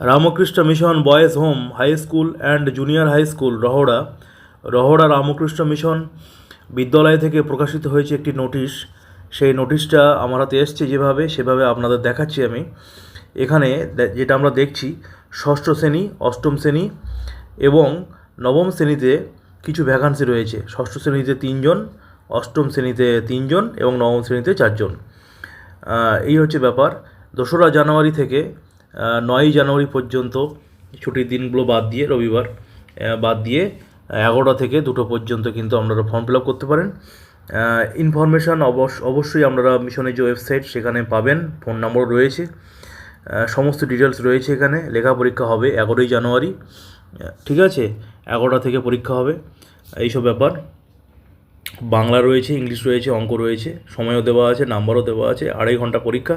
Ramakrishna mission boys home high school and junior high school Rahara Rahara Ramakrishna mission বিদ্যালয় থেকে প্রকাশিত হয়েছে একটি নোটিশ। সেই নোটিশটা আমার হাতে এসছে যেভাবে, সেভাবে আপনাদের দেখাচ্ছি আমি। এখানে যেটা আমরা দেখছি, ষষ্ঠ শ্রেণি, অষ্টম শ্রেণি এবং নবম শ্রেণীতে কিছু ভ্যাকান্সি রয়েছে। ষষ্ঠ শ্রেণীতে তিনজন, অষ্টম শ্রেণীতে তিনজন এবং নবম শ্রেণীতে চারজন। এই হচ্ছে ব্যাপার। দোসরা জানুয়ারি থেকে নয়ই জানুয়ারি পর্যন্ত ছুটির দিনগুলো বাদ দিয়ে, রবিবার বাদ দিয়ে, এগারোটা থেকে দুটো পর্যন্ত কিন্তু আপনারা ফর্ম ফিল আপ করতে পারেন। ইনফরমেশান অবশ্য অবশ্যই আপনারা মিশনের যে ওয়েবসাইট সেখানে পাবেন ফোন নম্বর রয়েছে। সমস্ত ডিটেলস রয়েছে এখানে, লেখা পরীক্ষা হবে এগারোই জানুয়ারি। ঠিক আছে? এগারোটা থেকে পরীক্ষা হবে, এইসব ব্যাপার। বাংলা রয়েছে, ইংলিশ রয়েছে, অঙ্ক রয়েছে, সময়ও দেওয়া আছে নাম্বারও দেওয়া আছে, আড়াই ঘণ্টা পরীক্ষা।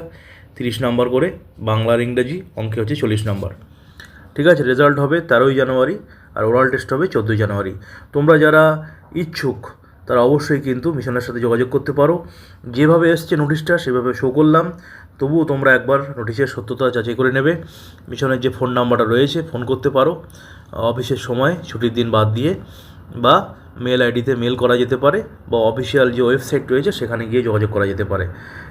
তিরিশ নাম্বার করে, বাংলার ইংরেজি অঙ্কে হচ্ছে চল্লিশ নাম্বার। ঠিক আছে রেজাল্ট হবে তেরোই জানুয়ারি আর ওরাল টেস্ট হবে চোদ্দোই জানুয়ারি। তোমরা যারা ইচ্ছুক, তারা অবশ্যই কিন্তু মিশনের সাথে যোগাযোগ করতে পারো। যেভাবে এসছে নোটিশটা সেভাবে শো করলাম। তবুও তোমরা একবার নোটিশের সত্যতা যাচাই করে নেবে। মিশনের যে ফোন নাম্বারটা রয়েছে ফোন করতে পারো। অফিসের সময়, ছুটির দিন বাদ দিয়ে বা মেল আইডিতে মেল করা যেতে পারে বা অফিসিয়াল যে ওয়েবসাইট রয়েছে সেখানে গিয়ে যোগাযোগ করা যেতে পারে।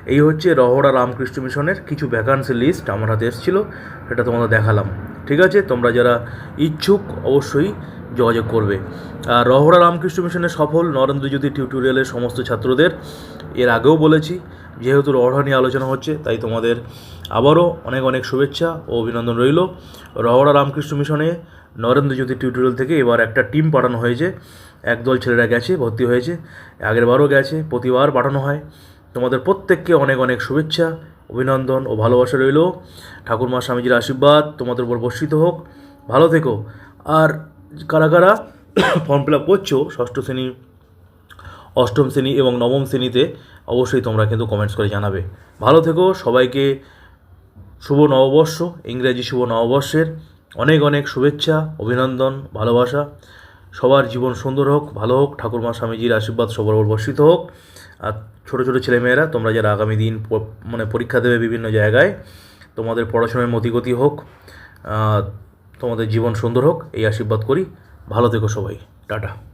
এই হচ্ছে রহড়া রামকৃষ্ণ মিশনের কিছু ভ্যাকান্সি লিস্ট আমার হাতে এসেছিল, সেটা তোমাদের দেখালাম। ঠিক আছে? তোমরা যারা ইচ্ছুক অবশ্যই যোগাযোগ করবে। আর রহড়া রামকৃষ্ণ মিশনের সফল নরেন্দ্রজ্যোতি টিউটোরিয়ালের সমস্ত ছাত্রদের এর আগেও বলেছি, যেহেতু রহড়া নিয়ে আলোচনা হচ্ছে, তাই তোমাদের আবারও অনেক অনেক শুভেচ্ছা ও অভিনন্দন রইল। রহড়া রামকৃষ্ণ মিশনে নরেন্দ্রজ্যোতি টিউটোরিয়াল থেকে এবার একটা টিম পাঠানো হয়েছে। একদল ছেলেরা গেছে, ভর্তি হয়েছে আগেরবারও গেছে, প্রতিবার পাঠানো হয়। তোমাদের প্রত্যেককে অনেক অনেক শুভেচ্ছা, অভিনন্দন ও ভালোবাসা রইল। ঠাকুরমা স্বামীজির আশীর্বাদ তোমাদের উপর বর্ষিত হোক। ভালো থেকো। আর কারা কারা? ফর্ম ফিল আপ করছ, ষষ্ঠ শ্রেণি, অষ্টম শ্রেণি এবং নবম শ্রেণীতে অবশ্যই তোমরা কিন্তু কমেন্টস করে জানাবে। ভালো থেকো, সবাইকে শুভ নববর্ষ, ইংরেজি শুভ নববর্ষের অনেক অনেক শুভেচ্ছা, অভিনন্দন, ভালোবাসা। সবার জীবন সুন্দর হোক, ভালো হোক, ঠাকুরমা স্বামীজির আশীর্বাদ সবার উপর বর্ষিত হোক। আর ছোটো ছোটো ছেলেমেয়েরা, তোমরা যারা আগামী দিন মানে পরীক্ষা দেবে বিভিন্ন জায়গায়, তোমাদের পড়াশোনার মতিগতি হোক। তোমাদের জীবন সুন্দর হোক এই আশীর্বাদ করি। ভালো থেকো সবাই। টাটা।